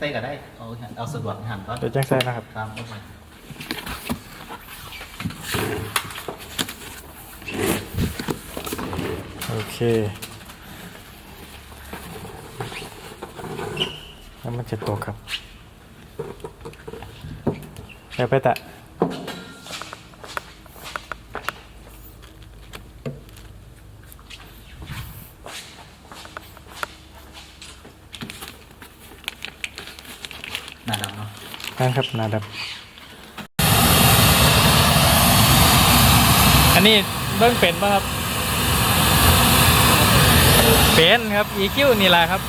ใส่ก็ได้ เอาเอาสะดวกหันก็เดี๋ยวแจ้งใส่นะครับครับโอเคโอเค แล้วมันจะตกครับเดี๋ยวไปแตะ น้าดำเนาะนั่นครับหนาดำอันนี้เบิ้งเป็นป่ะครับ เป็นครับ EQ นี่แหละครับ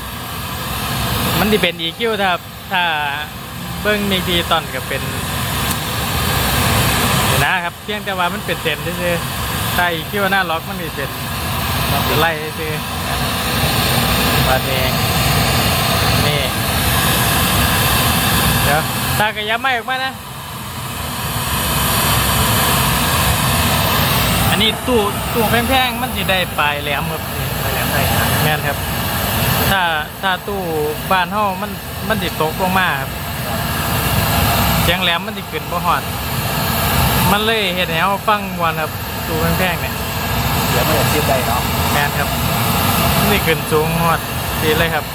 มันที่เป็น EQ ถ้าถ้าเบิ้งมีทีตอนก็เป็นนี่นะครับเพียงแต่ว่ามันเป็นเต็มซื่อๆถ้า EQ หน้าล็อกมันนี่เป็นไล่ซื่อๆบาดเองนี่เดี๋ยวตากระยับไม่ออกมานะ อันนี้ตู้ตู้แพงๆมันจะได้ปลายแหลมครับนี่ปลายแหลมได้ครับแม่นครับ ถ้าถ้าตู้บ้านเฮามันมันสิตกลงมาครับเสียงแหลมมันสิขึ้นบ่ฮอด มันเลยเฮ็ดให้เฮาฟังม่วนครับตู้แพงๆเนี่ยเดี๋ยวไม่อยากเทียบได้เนาะแม่นครับมันสิขึ้นสูงฮอดดีเลยครับ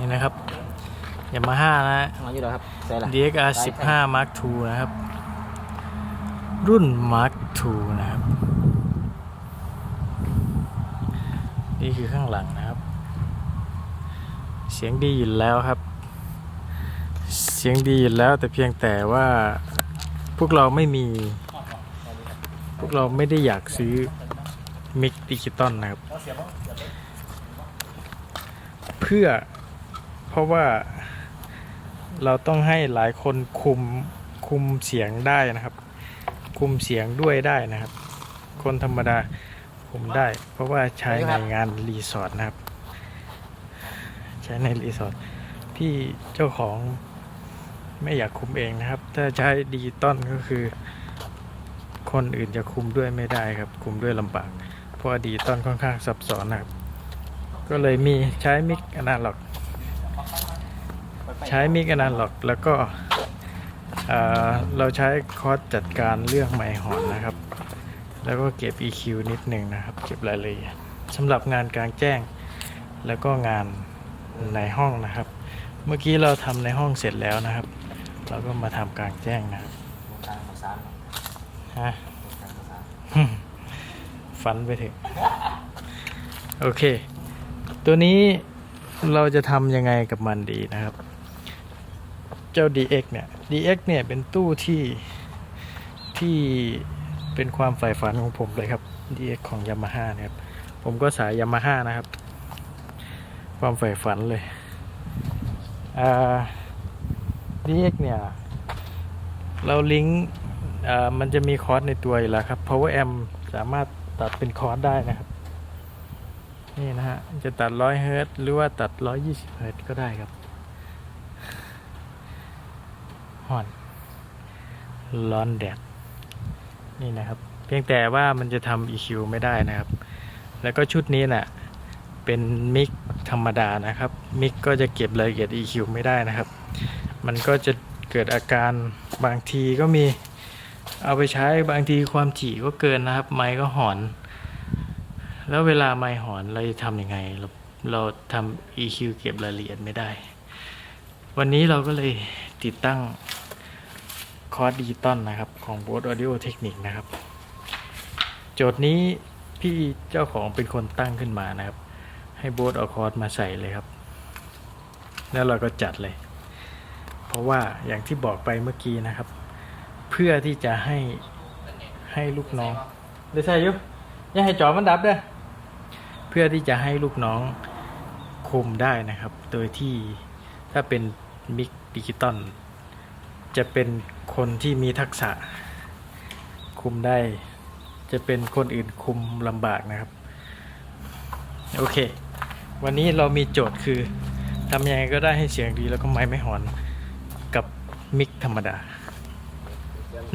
นี่นะครับยามาฮ่านะมาอยู่แล้วครับใส่ละ DXR 15 Mark II นะครับ รุ่น Mark II นะครับ นี่คือข้างหลังนะครับ เสียงดีอยู่แล้วครับ เสียงดีอยู่แล้วแต่เพียงแต่ว่าพวกเราไม่มี พวกเราไม่ได้อยากซื้อมิกดิจิตอลนะครับ เพื่อ เพราะว่าเราต้องให้หลายคนคุมคุมเสียงได้นะครับ คุมเสียงด้วยได้นะครับ คนธรรมดาคุมได้ เพราะว่าใช้ในงานรีสอร์ทนะครับ ใช้ในรีสอร์ทพี่เจ้าของไม่อยากคุมเองนะครับ ถ้าใช้ดิจิตอลก็คือ คนอื่นจะคุมด้วยไม่ได้ครับ คุมด้วยลำบาก เพราะดิจิตอลค่อนข้างซับซ้อนนะครับ ก็เลยมีใช้มิกอนาล็อก ใช้มิกอนาล็อกแล้วก็เอ่อเราใช้คอร์สจัดการเรื่องไมค์หอนนะครับ แล้วก็เก็บ EQ นิดหนึ่งนะครับ เก็บรายละเอียดสำหรับงานกลางแจ้ง แล้วก็งานในห้องนะครับ เมื่อกี้เราทำในห้องเสร็จแล้วนะครับ เราก็มาทำกลางแจ้งนะครับวงการภาษาเนาะฮะวงการภาษาฝันไปเถอะโอเค ตัวนี้เราจะทำยังไงกับมันดีนะครับ เจ้า DX เนี่ย DX เนี่ยเป็นตู้ที่ที่เป็นความใฝ่ฝันของผมเลยครับ DX ของ Yamaha นะครับ ผมก็สาย Yamaha นะครับ ความใฝ่ฝันเลยอ่า DX เนี่ย เราลิงก์อ่ามันจะมีคอร์สในตัวอยู่แล้วครับ Power Amp สามารถตัดเป็นคอร์สได้นะครับ นี่นะฮะ จะตัด 100 เฮิรตหรือว่าตัด 120 เฮิรตก็ได้ครับ ห่อนร้อนแดดนี่นะครับ เพียงแต่ว่ามันจะทำ EQ ไม่ได้นะครับ แล้วก็ชุดนี้น่ะเป็นมิกธรรมดานะครับ มิกก็จะเก็บรายละเอียด EQ ไม่ได้นะครับ มันก็จะเกิดอาการบางทีก็มีเอาไปใช้บางทีความถี่ก็เกินนะครับ ไมค์ก็หอน แล้วเวลาไมค์หอนเราจะทำยังไง เราเราทำ EQ เก็บรายละเอียดไม่ได้ วันนี้เราก็เลยติดตั้ง อร์สดิจิตอลนะครับ ของ Bose Audio Technique นะครับ โจทย์นี้พี่เจ้าของเป็นคนตั้งขึ้นมานะครับ ให้โบสเอาคอร์สมาใส่เลยครับ แล้วเราก็จัดเลย เพราะว่าอย่างที่บอกไปเมื่อกี้นะครับ เพื่อที่จะให้ให้ลูกน้องเดี๋ยวใส่ยุอย่าให้จอมันดับเด้อเพื่อที่จะให้ลูกน้องคุมได้นะครับ โดยที่ถ้าเป็นมิกดิจิตอลจะเป็นคนที่มีทักษะคุมได้ จะเป็นคนอื่นคุมลำบากนะครับ โอเค วันนี้เรามีโจทย์คือทำยังไงก็ได้ให้เสียงดีแล้วก็ไม้ไม่หอนกับมิกธรรมดา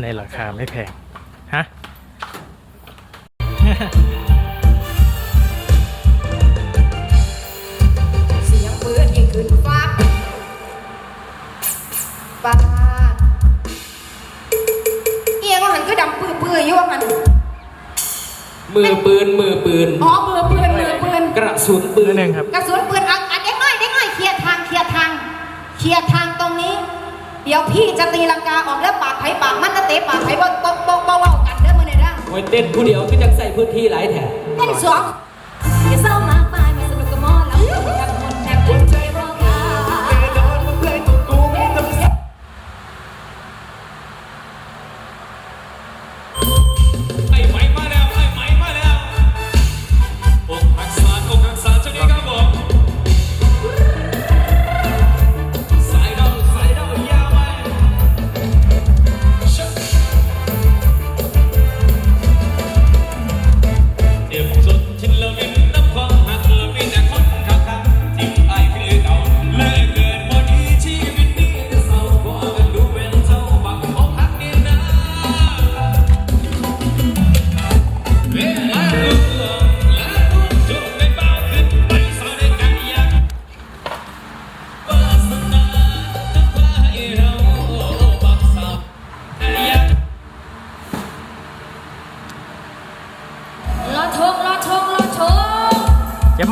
ในราคาไม่แพง ฮะเสียงปืนยิงขึ้นฟ้าปา ดเอียงว่าหันก็ดำปื้อปื้อๆอยู่ว่าหันมือปืนมือปืน อ๋อมือปืนมือปืนกระสุนปืนหนึ่งครับกระสุนปืนอัดอัดเด็กน้อยเด็กน้อยเคลียร์ทางเคลียร์ทางเคลียร์ทางตรงนี้ เดี๋ยวพี่จะตีลังกาออกแล้วปากไผ่ปากมันนะเตะปากไผ่บ่บ่บ่บ่เว้ากันเด้อมื้อนี้นะโอ้ยเต้นผู้เดียวก็จังใส่พื้นที่หลายแถบเต้นสอง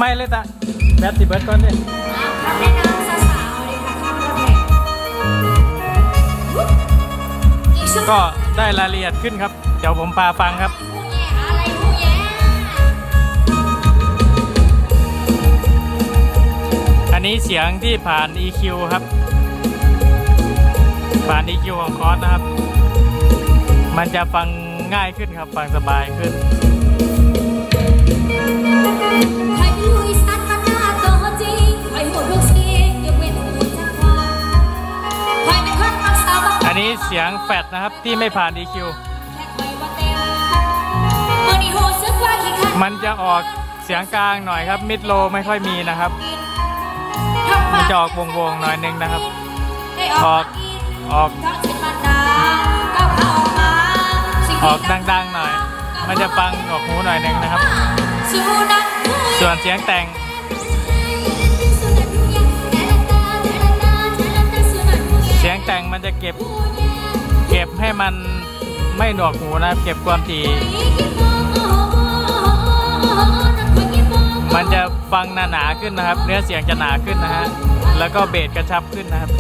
ไม้เลยตาแบตติเบิร์ดก่อนดิคำแนะนำสาวๆเลยค่ะข้ามรถแห่อีกสักก็ได้รายละเอียดขึ้นครับ เดี๋ยวผมพาฟังครับผู้แย่อะไรผู้แย่อันนี้เสียงที่ผ่าน EQ ครับ ผ่าน EQ ของคอร์สนะครับ มันจะฟังง่ายขึ้นครับ ฟังสบายขึ้น นนี้เสียงแฟดนะครับที่ไม่ผ่าน EQ แค่คอยว่าเต็มเมื่อนี้โหสึกว่าขี้ขันจะออกเสียงกลางหน่อยครับ มิดโลไม่ค่อยมีนะครับ มันจะออกวงๆหน่อยนึงนะครับ ออกออกออกดังๆหน่อย มันจะฟังออกหูหน่อยนึงนะครับ ส่วนเสียงแต่ง แต่งมันจะเก็บ เก็บให้มันไม่หนวกหูนะเก็บความถี่มันจะฟังหนาหนาขึ้นนะครับ เนื้อเสียงจะหนาขึ้นนะฮะแล้วก็เบสกระชับขึ้นนะครับ